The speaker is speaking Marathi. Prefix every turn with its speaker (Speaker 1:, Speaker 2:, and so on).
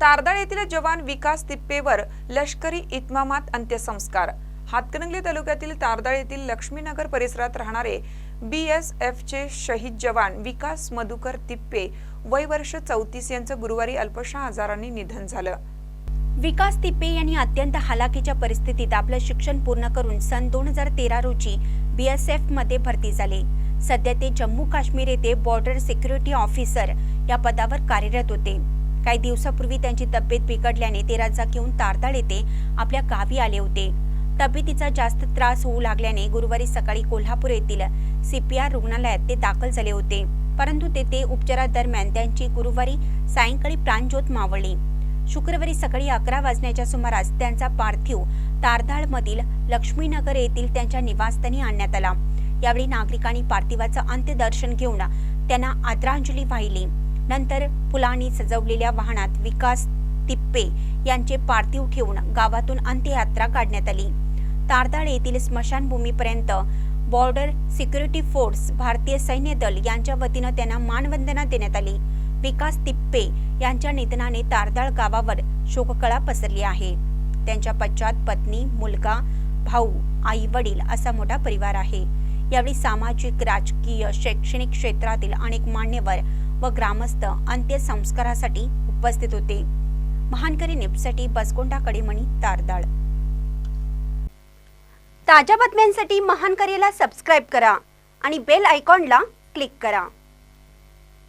Speaker 1: तारदाळ येथील जवान विकास तिप्पेवर लष्करी इतमामात अंत्यसंस्कार. हातकणंगले तालुक्यातील तारदाळ येथील लक्ष्मीनगर परिसरात राहणारे बी एस एफचे शहीद जवान विकास मधुकर तिप्पे वय वर्ष चौतीस यांचं गुरुवारी अल्पशा आजाराने निधन झालं.
Speaker 2: विकास तिप्पे यांनी अत्यंत हालाकीच्या परिस्थितीत आपलं शिक्षण पूर्ण करून सन दोन हजार तेरा रोजी बी एसमध्ये भरती झाले. सध्या ते जम्मू काश्मीर येथे बॉर्डर सिक्युरिटी ऑफिसर या पदावर कार्यरत होते. काही दिवसापूर्वी त्यांची तब्येत बिघडल्याने ते रजा घेऊन तारदाळ येथे आपल्या गावी आले होते. तब्येतीचा जास्त त्रास होऊ लागल्याने गुरुवारी सकाळी कोल्हापूर येथील सीपीआर रुग्णालयात ते दाखल झाले होते. परंतु तेथे उपचारादरम्यान त्यांची गुरुवारी सायंकाळी प्राणज्योत मावळली. शुक्रवारी सकाळी अकरा वाजण्याच्या सुमारास त्यांचा पार्थिव तारदाळमधील लक्ष्मीनगर येथील त्यांच्या निवासस्थानी आणण्यात आला. यावेळी नागरिकांनी पार्थिवाचं अंत्यदर्शन घेऊन त्यांना आदरांजली वाहिली. नंतर फुलांनी सजवलेल्या वाहनात विकास तिप्पे यांचे पार्थिव ठेवून गावातून अंत्ययात्रा काढण्यात आली. तारदाळ येथील स्मशानभूमीपर्यंत बॉर्डर सिक्युरिटी फोर्स भारतीय सैन्य दल यांच्या वतीनं त्यांना मानवंदना देण्यात आली. विकास तिप्पे यांच्या निधनाने तारदाळ गावावर शोककळा पसरली आहे. त्यांच्या पश्चात पत्नी मुलगा भाऊ आई वडील असा मोठा परिवार आहे. यावेळी सामाजिक राजकीय शैक्षणिक क्षेत्रातील अनेक मान्यवर व ग्रामस्थ अंत्यसंस्कारासाठी उपस्थित होते. महानकरी निपसाठी बसकोंडा कडेमणी तारदाळ. ताज्या बातम्यांसाठी महानकरीला सबस्क्राईब करा आणि बेल आयकॉनला क्लिक करा.